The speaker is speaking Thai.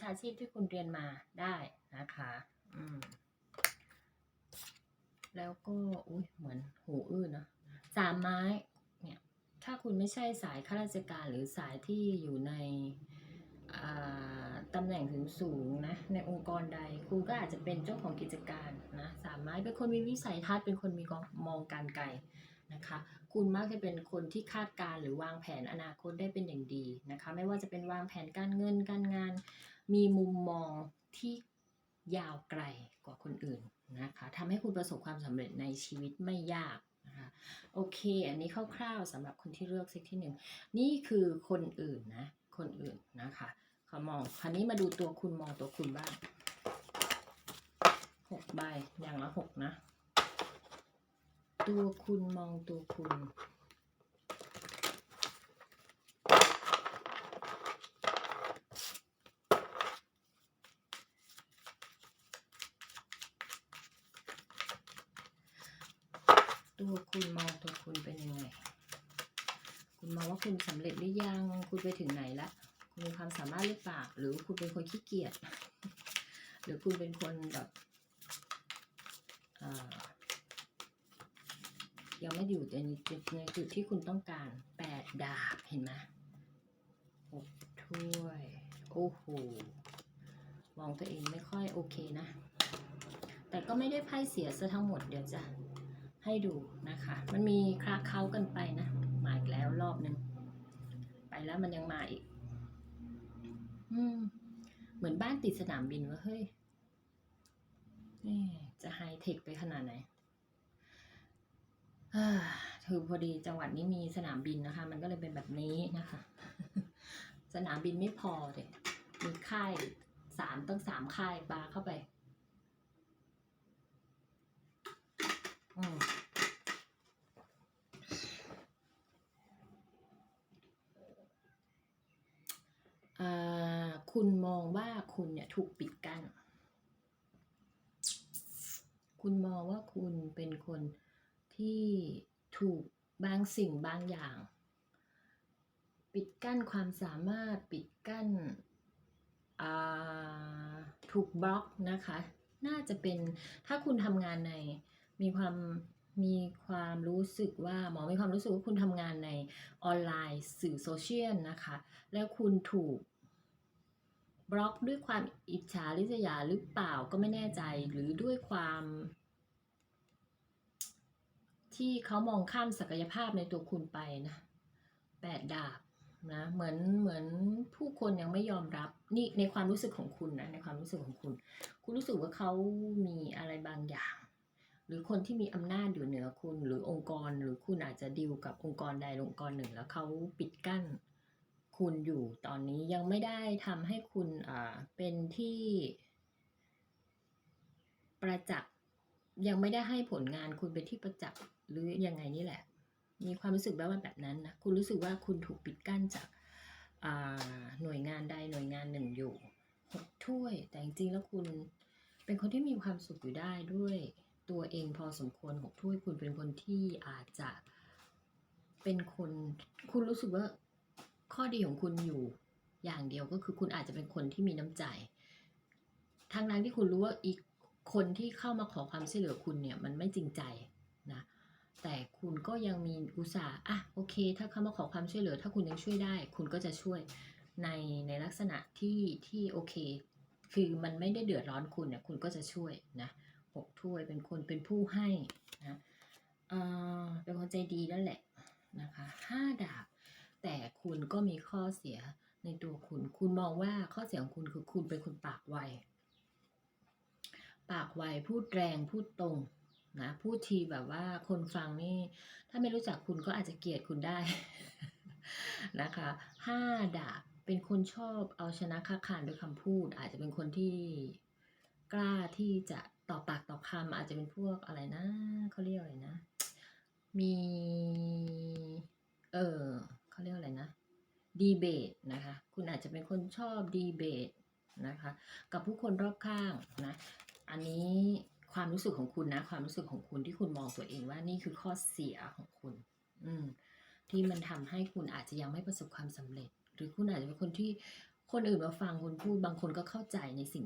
ชาชีพที่คุณเรียนมาได้นะคะอืมแล้วก็อุ้ยเหมือนหูอื้อเนอะสามไม้เนี่ยถ้าคุณไม่ใช่สายข้าราชการหรือสายที่อยู่ในตำแหน่งถึงสูงนะในองค์กรใดคุณก็อาจจะเป็นเจ้าของกิจการนะสามไม้เป็นคนมีวิสัยทัศน์เป็นคนมีมองการไกลนะคะ คุณมักจะเป็นคนที่คาดการณ์หรือวางแผนอนาคตได้เป็นอย่างดีนะคะ ไม่ว่าจะเป็นวางแผนการเงินการงาน มีมุมมองที่ยาวไกลกว่าคนอื่นนะคะทำให้คุณประสบความสำเร็จในชีวิตไม่ยากนะคะโอเค อันนี้คร่าวๆสำหรับคนที่เลือกเซตที่หนึ่งนี่คือคนอื่นนะคนอื่นนะคะเขามองคราวนี้มาดูตัวคุณมองตัวคุณบ้างหกใบอย่างละหกนะ ตัวคุณมองตัวคุณ ตัวคุณมองตัวคุณเป็นยังไง คุณมองว่าคุณสำเร็จหรือยัง คุณไปถึงไหนละคุณมีความสามารถหรือเปล่า หรือคุณเป็นคนขี้เกียจ หรือคุณเป็นคนแบบเอ่อยังไม่อยู่ในจุดในจุดที่คุณต้องการแปดดาบเห็นไหมหกถ้วย โอ้โห มองตัวเองไม่ค่อยโอเคนะ แต่ก็ไม่ได้ไพ่เสียซะทั้งหมดเดี๋ยวจะ ให้ดูนะคะ มันมีคลาเคล้ากันไปนะ มาอีกแล้วรอบหนึ่งไปแล้วมันยังมาอีก อืม เหมือนบ้านติดสนามบินวะเฮ้ยจะไฮเทคไปขนาดไหนอ่าถือพอดีจังหวัดนี้มีสนามบินนะคะ มันก็เลยเป็นแบบนี้นะคะ สนามบินไม่พอเลยมีค่ายสามตั้งสามค่ายปาเข้าไป อืม อ่า คุณมองว่าคุณเนี่ยถูกปิดกั้น คุณมองว่าคุณเป็นคนที่ถูกบางสิ่งบางอย่าง ปิดกั้นความสามารถปิดกั้นถูกบล็อกนะคะ น่าจะเป็นถ้าคุณทำงานในมีความมีความรู้สึกว่าหมอมีความรู้สึกว่าคุณทำงานในออนไลน์สื่อโซเชียลนะคะ แล้วคุณถูก บล็อกด้วยความอิจฉาริษยาหรือเปล่าก็ไม่แน่ใจหรือด้วยความ ที่เขามองข้ามศักยภาพในตัวคุณไปนะแปดดาบนะเหมือนเหมือนผู้คนยังไม่ยอมรับนี่ในความรู้สึกของคุณนะในความรู้สึกของคุณ คุณรู้สึกว่าเขามีอะไรบางอย่าง หรือคนที่มีอำนาจอยู่เหนือคุณ หรือองค์กรหรือคุณอาจจะดีลกับองค์กรใดองค์กรหนึ่ง แล้วเขาปิดกั้น คุณอยู่ตอนนี้ยังไม่ได้ทำให้คุณอ่าเป็นที่ประจักษ์ยังไม่ได้ให้ผลงานคุณเป็นที่ประจักษ์หรือยังไงนี่แหละ มีความรู้สึกแบบว่าแบบนั้นนะคุณรู้สึกว่าคุณถูกปิดกั้นจากอ่าหน่วยงานใดหน่วยงานหนึ่งอยู่หกถ้วย แต่จริงๆแล้วคุณเป็นคนที่มีความสุขอยู่ได้ด้วยตัวเองพอสมควรหกถ้วยคุณเป็นคนที่อาจจะเป็นคน คุณรู้สึกว่า ข้อดีของคุณอยู่อย่างเดียวก็คือคุณอาจจะเป็นคนที่มีน้ำใจ ทั้งนั้นที่คุณรู้ว่าอีกคนที่เข้ามาขอความช่วยเหลือคุณเนี่ยมันไม่จริงใจนะแต่คุณก็ยังมีอุตส่าห์อะโอเค ถ้าเขามาขอความช่วยเหลือ ถ้าคุณยังช่วยได้ คุณก็จะช่วยในในลักษณะที่ที่โอเค คือมันไม่ได้เดือดร้อนคุณเนี่ยคุณก็จะช่วยนะหกถ้วยเป็นคนเป็นผู้ให้นะเออเป็นคนใจดีนั่นแหละนะคะห้าดาบ แต่คุณก็มีข้อเสียในตัวคุณ คุณมองว่าข้อเสียของคุณคือคุณเป็นคนปากไว ปากไวพูดแรงพูดตรงนะพูดทีแบบว่าคนฟังนี่ ถ้าไม่รู้จักคุณก็อาจจะเกลียดคุณได้ นะคะห้าดาบเป็นคนชอบเอาชนะค้าขานด้วยคำพูด อาจจะเป็นคนที่กล้าที่จะต่อปากต่อคำอาจจะเป็นพวกอะไรนะเขาเรียกอะไรนะ มี เออ เขาเรียกอะไรนะดีเบตนะคะ คุณอาจจะเป็นคนชอบดีเบตนะคะ กับผู้คนรอบข้างนะ อันนี้ความรู้สึกของคุณนะ ความรู้สึกของคุณที่คุณมองตัวเองว่านี่คือข้อเสียของคุณ อืม ที่มันทำให้คุณอาจจะยังไม่ประสบความสำเร็จ หรือคุณอาจจะเป็นคนที่คนอื่นมาฟังคุณพูดบางคนก็เข้าใจในสิ่ง